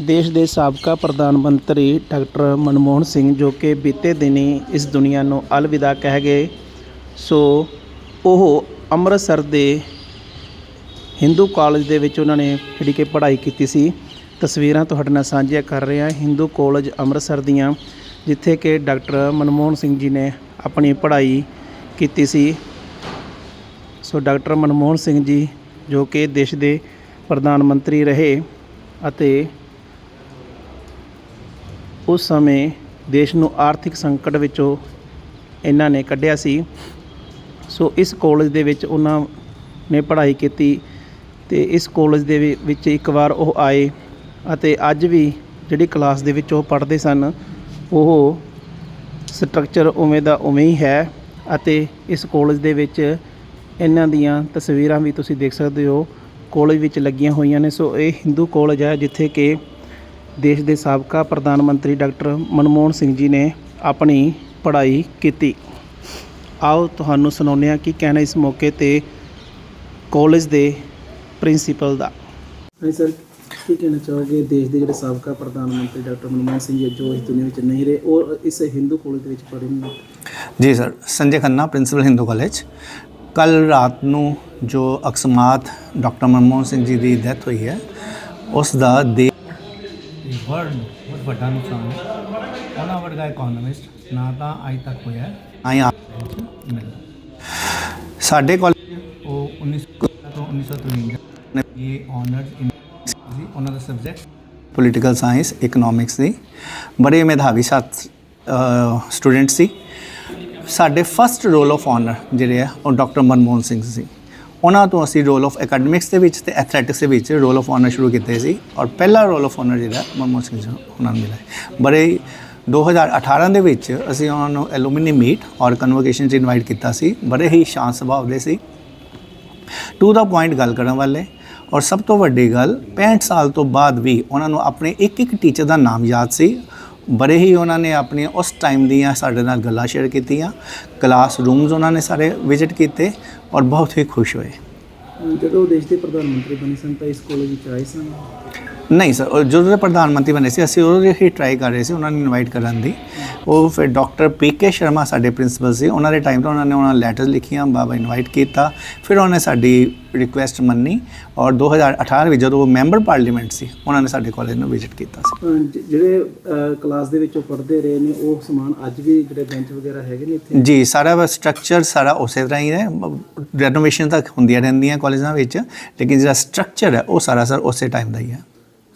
ਦੇਸ਼ ਦੇ ਸਾਬਕਾ ਪ੍ਰਧਾਨ ਮੰਤਰੀ ਡਾਕਟਰ ਮਨਮੋਹਨ ਸਿੰਘ ਜੋ ਕਿ ਬੀਤੇ ਦਿਨੀ ਇਸ ਦੁਨੀਆ ਨੂੰ ਅਲਵਿਦਾ ਕਹਿ ਗਏ। ਸੋ ਉਹ ਅੰਮ੍ਰਿਤਸਰ ਦੇ ਹਿੰਦੂ ਕਾਲਜ ਦੇ ਵਿੱਚ ਉਹਨਾਂ ਨੇ ਜਿਹੜੀ ਕਿ ਪੜ੍ਹਾਈ ਕੀਤੀ ਸੀ। ਤਸਵੀਰਾਂ ਤੁਹਾਡੇ ਨਾਲ ਸਾਂਝੀਆਂ ਕਰ ਰਹੇ ਹਾਂ। ਹਿੰਦੂ ਕਾਲਜ ਅੰਮ੍ਰਿਤਸਰ ਦੀਆਂ, ਜਿੱਥੇ ਕਿ ਡਾਕਟਰ ਮਨਮੋਹਨ ਸਿੰਘ ਜੀ ਨੇ ਆਪਣੀ ਪੜ੍ਹਾਈ ਕੀਤੀ ਸੀ। ਸੋ ਡਾਕਟਰ ਮਨਮੋਹਨ ਸਿੰਘ ਜੀ ਜੋ ਕਿ ਦੇਸ਼ ਦੇ ਪ੍ਰਧਾਨ ਮੰਤਰੀ ਰਹੇ ਅਤੇ ਉਸ ਸਮੇਂ ਦੇਸ਼ ਨੂੰ ਆਰਥਿਕ ਸੰਕਟ ਵਿੱਚੋਂ ਇਹਨਾਂ ਨੇ ਕੱਢਿਆ ਸੀ। ਸੋ ਇਸ ਕਾਲਜ ਦੇ ਵਿੱਚ ਉਹਨਾਂ ਨੇ ਪੜ੍ਹਾਈ ਕੀਤੀ ਤੇ ਇਸ ਕਾਲਜ ਦੇ ਵਿ- ਵਿੱਚ ਇੱਕ ਵਾਰ ਉਹ ਆਏ ਅਤੇ ਅੱਜ ਵੀ ਜਿਹੜੀ ਕਲਾਸ ਦੇ ਵਿੱਚ ਉਹ ਪੜ੍ਹਦੇ ਸਨ, ਉਹ ਸਟਰਕਚਰ ਉਵੇਂ ਦਾ ਉਵੇਂ ਹੀ ਹੈ ਅਤੇ ਇਸ ਕਾਲਜ ਦੇ ਵਿੱਚ ਇਹਨਾਂ ਦੀਆਂ ਤਸਵੀਰਾਂ ਵੀ ਤੁਸੀਂ ਦੇਖ ਸਕਦੇ ਹੋ। ਕਾਲਜ ਵਿੱਚ ਲੱਗੀਆਂ ਹੋਈਆਂ ਨੇ। ਸੋ ਇਹ ਹਿੰਦੂ ਕਾਲਜ ਹੈ ਜਿੱਥੇ ਕਿ ਦੇਸ਼ ਦੇ ਸਾਬਕਾ ਪ੍ਰਧਾਨ ਮੰਤਰੀ ਡਾਕਟਰ ਮਨਮੋਹਨ ਸਿੰਘ ਜੀ ਨੇ ਆਪਣੀ ਪੜ੍ਹਾਈ ਕੀਤੀ। ਆਓ ਤੁਹਾਨੂੰ ਸੁਣਾਉਂਦੇ ਹਾਂ ਕੀ ਕਹਿਣਾ ਇਸ ਮੌਕੇ ਤੇ ਕਾਲਜ ਦੇ ਪ੍ਰਿੰਸੀਪਲ ਦਾ। ਹਾਂਜੀ ਸਰ ਕੀ ਕਹਿਣਾ ਚਾਹੋਗੇ? ਦੇਸ਼ ਦੇ ਜਿਹੜੇ ਸਾਬਕਾ ਪ੍ਰਧਾਨ ਮੰਤਰੀ ਡਾਕਟਰ ਮਨਮੋਹਨ ਸਿੰਘ ਜੀ ਜੋ ਇਸ ਦੁਨੀਆ ਵਿੱਚ ਨਹੀਂ ਰਹੇ ਔਰ ਇਸ ਹਿੰਦੂ ਕਾਲਜ ਦੇ ਵਿੱਚ ਪੜ੍ਹੇ ਨੇ? ਜੀ sir Sanjay Khanna principal Hindu college. ਕੱਲ ਰਾਤ ਨੂੰ ਜੋ ਅਕਸਮਾਤ ਡਾਕਟਰ ਮਨਮੋਹਨ ਸਿੰਘ ਜੀ ਦੀ ਡੈਥ ਹੋਈ ਹੈ ਉਸ ਦਾ ਵਰਲਡ ਬਹੁਤ ਵੱਡਾ ਨੁਕਸਾਨ ਹੈ ਉਹਨਾਂ ਵਰਗਾ ਇਕਨੋਮਿਸਟ ਨਾ ਤਾਂ ਅੱਜ ਤੱਕ ਹੋਇਆ ਨਾ ਆਪ ਸਾਡੇ ਕਾਲਜ ਉਹ 1900 ਤੋਂ 1953 ਨੇ ਇਹ ਆਨਰਸ ਇਨ ਉਹਨਾਂ ਦਾ ਸਬਜੈਕਟ ਪੋਲੀਟੀਕਲ ਸਾਇੰਸ ਇਕਨੋਮਿਕਸ ਦੀ ਬੜੇ ਮੇਧਾਵੀ ਛਾਤਰ ਸਟੂਡੈਂਟ ਸੀ ਸਾਡੇ ਫਸਟ ਰੋਲ ਆਫ ਆਨਰ ਜਿਹੜੇ ਆ ਉਹ ਡਾਕਟਰ ਮਨਮੋਹਨ ਸਿੰਘ ਸੀ ਉਹਨਾਂ ਤੋਂ ਅਸੀਂ ਰੋਲ ਆਫ ਅਕੈਡਮਿਕਸ ਦੇ ਵਿੱਚ ਤੇ ਐਥਲੈਟਿਕਸ ਦੇ ਵਿੱਚ ਰੋਲ ਆਫ ਆਨਰ ਸ਼ੁਰੂ ਕੀਤੇ ਸੀ ਔਰ ਪਹਿਲਾ ਰੋਲ ਆਫ ਆਨਰ ਜਿਹੜਾ ਮਨਮੋਹਨ ਸਿੰਘ ਜੀ ਉਹਨਾਂ ਨੂੰ ਮਿਲਿਆ ਹੈ। ਬੜੇ 2018 ਦੇ ਵਿੱਚ ਅਸੀਂ ਉਹਨਾਂ ਨੂੰ ਐਲੂਮੀਨੀ ਮੀਟ ਔਰ ਕਨਵੋਕੇਸ਼ਨ 'ਚ ਇਨਵਾਈਟ ਕੀਤਾ ਸੀ। ਬੜੇ ਹੀ ਸ਼ਾਂਤ ਸੁਭਾਅ ਦੇ ਸੀ। ਟੂ ਦਾ ਪੁਆਇੰਟ ਗੱਲ ਕਰਨ ਵਾਲੇ। ਔਰ ਸਭ ਤੋਂ ਵੱਡੀ ਗੱਲ 65 ਸਾਲ ਤੋਂ ਬਾਅਦ ਵੀ ਉਹਨਾਂ ਨੂੰ ਆਪਣੇ ਇੱਕ ਇੱਕ ਟੀਚਰ ਦਾ ਨਾਮ ਯਾਦ ਸੀ। ਬੜੇ ਹੀ ਉਹਨਾਂ ਨੇ ਆਪਣੀਆਂ ਉਸ ਟਾਈਮ ਦੀਆਂ ਸਾਡੇ ਨਾਲ ਗੱਲਾਂ ਸ਼ੇਅਰ ਕੀਤੀਆਂ ਕਲਾਸ ਰੂਮਸ ਉਹਨਾਂ ਨੇ ਸਾਰੇ ਵਿਜ਼ਿਟ ਕੀਤੇ ਔਰ ਬਹੁਤ ਹੀ ਖੁਸ਼ ਹੋਏ। ਜਦੋਂ ਦੇਸ਼ ਦੇ ਪ੍ਰਧਾਨ ਮੰਤਰੀ ਬਣੇ ਸਨ ਤਾਂ ਇਸ ਕਾਲਜ ਵਿੱਚ ਆਏ ਸਨ? ਨਹੀਂ ਸਰ ਜਦੋਂ ਦੇ ਪ੍ਰਧਾਨ ਮੰਤਰੀ ਬਣੇ ਸੀ ਅਸੀਂ ਉਦੋਂ ਹੀ ਟਰਾਈ ਕਰ ਰਹੇ ਸੀ ਉਹਨਾਂ ਨੂੰ ਇਨਵਾਈਟ ਕਰਨ ਦੀ। ਉਹ ਫਿਰ ਡਾਕਟਰ ਪੀ ਕੇ ਸ਼ਰਮਾ ਸਾਡੇ ਪ੍ਰਿੰਸੀਪਲ ਸੀ। ਉਹਨਾਂ ਦੇ ਟਾਈਮ ਤੋਂ ਉਹਨਾਂ ਨੇ ਉਹਨਾਂ ਲੈਟਰ ਲਿਖੀਆਂ ਬਾਬਾ ਇਨਵਾਈਟ ਕੀਤਾ। ਫਿਰ ਉਹਨਾਂ ਸਾਡੀ ਰਿਕੁਐਸਟ ਮੰਨੀ ਔਰ 2018 ਵਿੱਚ ਜਦੋਂ ਉਹ ਮੈਂਬਰ ਪਾਰਲੀਮੈਂਟ ਸੀ ਉਹਨਾਂ ਨੇ ਸਾਡੇ ਕਾਲਜ ਨੂੰ ਵਿਜ਼ਿਟ ਕੀਤਾ ਸੀ। ਜਿਹੜੇ ਕਲਾਸ ਦੇ ਵਿੱਚ ਉਹ ਪੜ੍ਹਦੇ ਰਹੇ ਨੇ ਉਹ ਸਮਾਨ ਅੱਜ ਵੀ ਜਿਹੜੇ ਬੈਂਚ ਵਗੈਰਾ ਹੈਗੇ ਨੇ ਇੱਥੇ? ਜੀ ਸਾਰਾ ਸਟਰਕਚਰ ਸਾਰਾ ਉਸੇ ਤਰ੍ਹਾਂ ਹੀ ਹੈ। ਰੈਨੋਵੇਸ਼ਨ ਤੱਕ ਹੁੰਦੀਆਂ ਰਹਿੰਦੀਆਂ ਕਾਲਜਾਂ ਵਿੱਚ ਲੇਕਿਨ ਜਿਹੜਾ ਸਟਰਕਚਰ ਹੈ ਉਹ ਸਾਰਾ ਸਰ ਉਸੇ ਟਾਈਮ ਦਾ ਹੀ ਹੈ।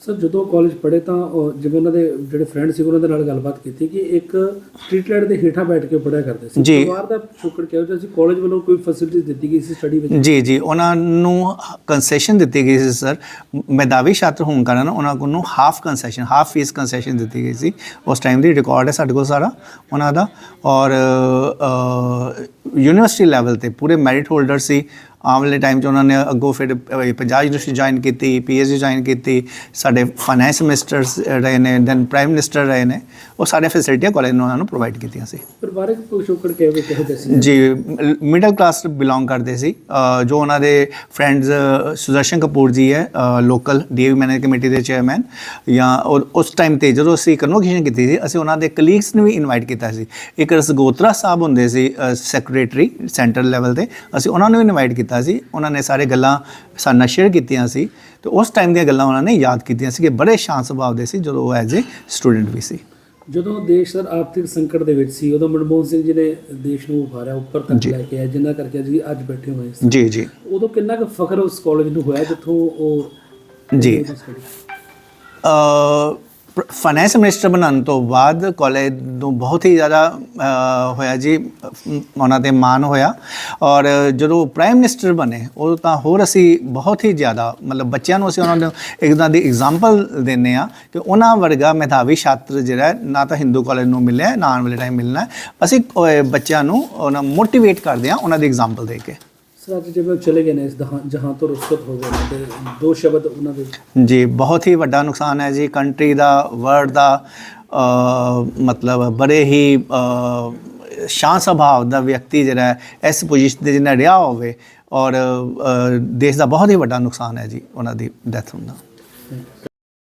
ਸਰ ਜਦੋਂ ਕਾਲਜ ਪੜ੍ਹੇ ਤਾਂ ਜਿਵੇਂ ਉਹਨਾਂ ਦੇ ਜਿਹੜੇ ਫਰੈਂਡ ਸੀ ਉਹਨਾਂ ਦੇ ਨਾਲ ਗੱਲਬਾਤ ਕੀਤੀ ਕਿ ਇੱਕ ਸਟਰੀਟ ਲਾਈਟ ਦੇ ਹੇਠਾਂ ਬੈਠ ਕੇ ਪੜ੍ਹਿਆ ਕਰਦੇ ਸੀ। ਪਰਿਵਾਰ ਦਾ ਸ਼ੁਕਰ ਕਿਹਾ ਸੀ ਕਾਲਜ ਵੱਲੋਂ ਕੋਈ ਫੈਸਿਲਿਟੀ ਦਿੱਤੀ ਗਈ ਸੀ ਸਟੱਡੀ ਵਿੱਚ? ਜੀ ਜੀ ਉਹਨਾਂ ਨੂੰ ਕੰਸੈਸ਼ਨ ਦਿੱਤੀ ਗਈ ਸੀ ਸਰ। ਮੈਦਾਵੀ ਛਾਤਰ ਹੋਣ ਕਾਰਨ ਉਹਨਾਂ ਨੂੰ half concession half fee concession ਦਿੱਤੀ ਗਈ ਸੀ। ਉਸ ਟਾਈਮ ਦੀ ਰਿਕਾਰਡ ਹੈ ਸਾਡੇ ਕੋਲ ਸਾਰਾ ਉਹਨਾਂ ਦਾ। ਔਰ ਯੂਨੀਵਰਸਿਟੀ ਲੈਵਲ ਤੇ ਪੂਰੇ ਮੈਰਿਟ ਹੋਲਡਰ ਸੀ। ਵਾਲੇ ਟਾਈਮ 'ਚ ਉਹਨਾਂ ਨੇ ਅੱਗੋਂ ਫਿਰ ਪੰਜਾਬ ਯੂਨੀਵਰਸਿਟੀ ਜੁਆਇਨ ਕੀਤੀ ਪੀਐਚਡੀ ਜੁਆਇਨ ਕੀਤੀ। ਸਾਡੇ ਫਾਈਨੈਂਸ ਮਿਨਿਸਟਰਸ ਰਹੇ ਨੇ ਦੈਨ ਪ੍ਰਾਈਮ ਮਿਨਿਸਟਰ ਰਹੇ ਨੇ। ਉਹ ਸਾਰੇ ਫੈਸਿਲਿਟੀਆਂ ਕਾਲਜ ਨੇ ਉਹਨਾਂ ਨੂੰ ਪ੍ਰੋਵਾਈਡ ਕੀਤੀਆਂ ਸੀ। ਪਰਿਵਾਰਕ ਪਿਛੋਕੜ ਕਿਹੋ ਕਿਹੋ ਜਿਹੇ ਸੀ? ਜੀ ਮਿਡਲ ਕਲਾਸ ਬਿਲੋਂਗ ਕਰਦੇ ਸੀ। ਜੋ ਉਹਨਾਂ ਦੇ ਫਰੈਂਡਸ ਸੁਦਰਸ਼ਨ ਕਪੂਰ ਜੀ ਹੈ ਲੋਕਲ ਡੀਏਵੀ ਮੈਨੇਜ ਕਮੇਟੀ ਦੇ ਚੇਅਰਮੈਨ ਜਾਂ ਉਸ ਟਾਈਮ ਤੇ ਜਦੋਂ ਅਸੀਂ ਕਨਵੋਕੇਸ਼ਨ ਕੀਤੀ ਸੀ ਅਸੀਂ ਉਹਨਾਂ ਦੇ ਕਲੀਗਸ ਨੂੰ ਵੀ ਇਨਵਾਈਟ ਕੀਤਾ ਸੀ। ਇੱਕ ਰਸਗੋਤਰਾ ਸਾਹਿਬ ਹੁੰਦੇ ਸੀ ਸੈਕਟਰੀ ਸੈਂਟਰਲ ਲੈਵਲ ਤੇ ਅਸੀਂ ਉਹਨਾਂ ਨੂੰ ਵੀ ਇਨਵਾਈਟ ਕੀਤਾ ਸੀ ਉਹਨਾਂ ਨੇ ਸਾਰੇ ਗੱਲਾਂ ਸਾਡੇ ਨਾਲ ਸ਼ੇਅਰ ਕੀਤੀਆਂ ਸੀ ਤੇ ਉਸ ਟਾਈਮ ਦੀਆਂ ਗੱਲਾਂ ਉਹਨਾਂ ਨੇ ਯਾਦ ਕੀਤੀਆਂ ਸੀ ਕਿ ਬੜੇ ਸ਼ਾਂਤ ਸੁਭਾਅ ਦੇ ਸੀ ਜਦੋਂ ਉਹ ਐਜ਼ ਏ ਸਟੂਡੈਂਟ ਵੀ ਸੀ। ਜਦੋਂ ਦੇਸ਼ ਸਰ ਆਰਥਿਕ ਸੰਕਟ ਦੇ ਵਿੱਚ ਸੀ ਉਦੋਂ ਮਨਮੋਹਨ ਸਿੰਘ ਜੀ ਨੇ ਦੇਸ਼ ਨੂੰ ਉਭਾਰਿਆ ਉੱਪਰ ਤੱਕ। ਲੈ ਕੇ ਆਏ ਜਿੰਨਾ ਕਰਕੇ ਜੀ ਅੱਜ ਬੈਠੇ ਹੋਏ ਸੀ। ਜੀ ਜੀ। ਉਦੋਂ ਕਿੰਨਾ ਕੁ ਫਖਰ ਉਸ ਕਾਲਜ ਨੂੰ ਹੋਇਆ ਜਿੱਥੋਂ ਉਹ ਜੀ। ਫਾਈਨੈਂਸ ਮਿਨਿਸਟਰ ਬਣਨ ਤੋਂ ਬਾਅਦ ਕਾਲਜ ਨੂੰ ਬਹੁਤ ਹੀ ਜ਼ਿਆਦਾ ਹੋਇਆ ਜੀ ਉਹਨਾਂ ਤੇ ਮਾਣ ਹੋਇਆ। ਔਰ ਜਦੋਂ ਪ੍ਰਾਈਮ ਮਿਨਿਸਟਰ ਬਣੇ, ਉਹ ਤਾਂ ਹੋਰ ਅਸੀਂ ਬਹੁਤ ਹੀ ਜ਼ਿਆਦਾ, ਮਤਲਬ ਬੱਚਿਆਂ ਨੂੰ ਅਸੀਂ ਉਹਨਾਂ ਨੂੰ ਇੱਕਦਾਂ ਦੀ ਐਗਜ਼ਾਮਪਲ ਦਿੰਨੇ ਆ ਕਿ ਉਹਨਾਂ ਵਰਗਾ ਮੈਧਾਵੀ ਛਾਤਰ ਜਿਹੜਾ ਨਾ ਤਾਂ ਹਿੰਦੂ ਕਾਲਜ ਨੂੰ ਮਿਲਿਆ, ਨਾ ਆਉਣ ਵਾਲੇ ਟਾਈਮ ਮਿਲਣਾ ਅਸੀਂ ਬੱਚਿਆਂ ਨੂੰ ਉਹਨਾਂ ਮੋਟੀਵੇਟ ਕਰਦੇ ਆ ਉਹਨਾਂ ਦੀ ਐਗਜ਼ਾਮਪਲ ਦੇ ਕੇ। ਸਰ ਅੱਜ ਉਹ ਚਲੇ ਗਏ ਨੇ ਇਸ ਜਹਾਂ ਤੋਂ ਰੁਖਸਤ ਹੋ ਗਏ ਨੇ ਤੇ ਦੋ ਸ਼ਬਦ ਉਹਨਾਂ ਦੇ ਜੀ ਬਹੁਤ ਹੀ ਵੱਡਾ ਨੁਕਸਾਨ ਹੈ ਜੀ। ਕੰਟਰੀ ਦਾ ਵਰਲਡ ਦਾ ਮਤਲਬ ਬੜੇ ਹੀ ਸ਼ਾਂਤ ਸੁਭਾਅ ਦਾ ਵਿਅਕਤੀ ਜਿਹੜਾ ਹੈ, ਇਸ ਪੋਜੀਸ਼ਨ ਤੇ ਜਿਹਨਾਂ ਰਿਹਾ ਹੋਵੇ ਔਰ ਦੇਸ਼ ਦਾ ਬਹੁਤ ਹੀ ਵੱਡਾ ਨੁਕਸਾਨ ਹੈ ਜੀ ਉਹਨਾਂ ਦੀ ਡੈਥ ਹੁੰਦਾ